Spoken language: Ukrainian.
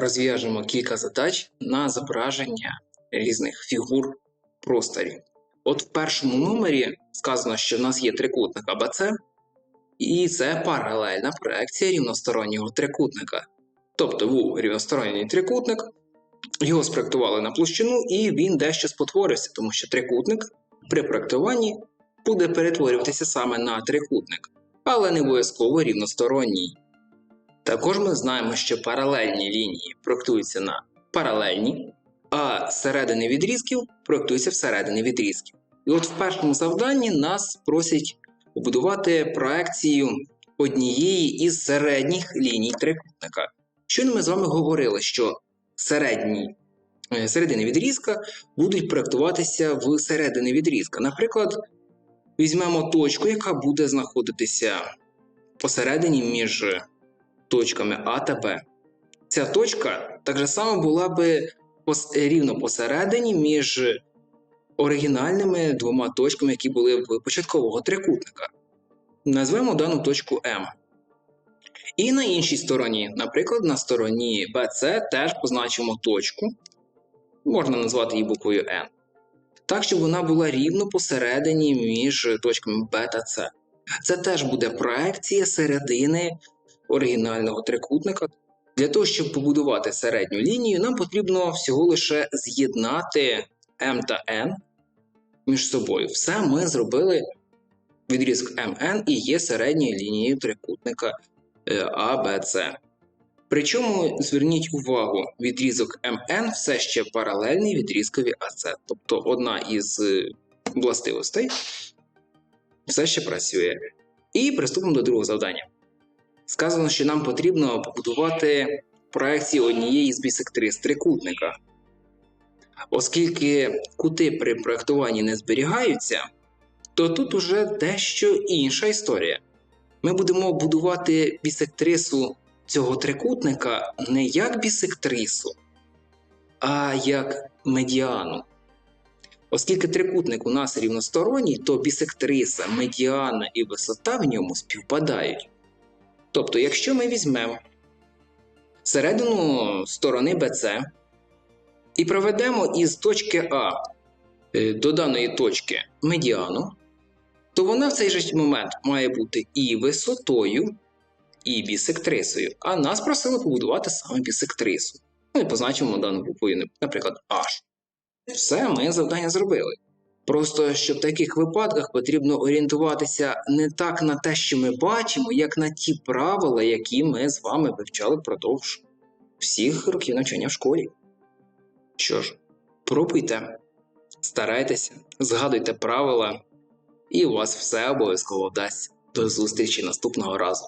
розв'яжемо кілька задач на зображення різних фігур в просторі. От в першому номері сказано, що в нас є трикутник АБЦ, і це паралельна проекція рівностороннього трикутника. Тобто був рівносторонній трикутник, його спроектували на площину, і він дещо спотворився, тому що трикутник при проектуванні буде перетворюватися саме на трикутник, але не обов'язково рівносторонній. Також ми знаємо, що паралельні лінії проектуються на паралельні, а середини відрізків проектуються всередині відрізків. І от в першому завданні нас просять побудувати проекцію однієї із середніх ліній трикутника. Щойно ми з вами говорили, що середні е, середини відрізка будуть проектуватися в середини відрізка. Наприклад, візьмемо точку, яка буде знаходитися посередині між точками А та Б. Ця точка так само була би рівно посередині між оригінальними двома точками, які були в початкового трикутника. Назвемо дану точку М. І на іншій стороні, наприклад, на стороні BC теж позначимо точку, можна назвати її буквою N, так, щоб вона була рівно посередині між точками B та C. Це теж буде проекція середини оригінального трикутника. Для того, щоб побудувати середню лінію, нам потрібно всього лише з'єднати M та N між собою. Все ми зробили. Відрізок MN і є середньою лінією трикутника е, ABC. Причому зверніть увагу, відрізок MN все ще паралельний відрізкові AC. Тобто одна із е, властивостей все ще працює. І приступимо до другого завдання. Сказано, що нам потрібно побудувати проекцію однієї з бісектрис трикутника. Оскільки кути при проєктуванні не зберігаються, то тут уже дещо інша історія. Ми будемо будувати бісектрису цього трикутника не як бісектрису, а як медіану. Оскільки трикутник у нас рівносторонній, то бісектриса, медіана і висота в ньому співпадають. Тобто, якщо ми візьмемо середину сторони BC і проведемо із точки А е, до даної точки медіану, то вона в цей же момент має бути і висотою, і бісектрисою. А нас просили побудувати саме бісектрису. Ну і позначимо дану буквою, наприклад, H. Все, ми завдання зробили. Просто що в таких випадках потрібно орієнтуватися не так на те, що ми бачимо, як на ті правила, які ми з вами вивчали впродовж всіх років навчання в школі. Що ж, пробуйте, старайтеся, згадуйте правила, і у вас все обов'язково вдасться. До зустрічі наступного разу.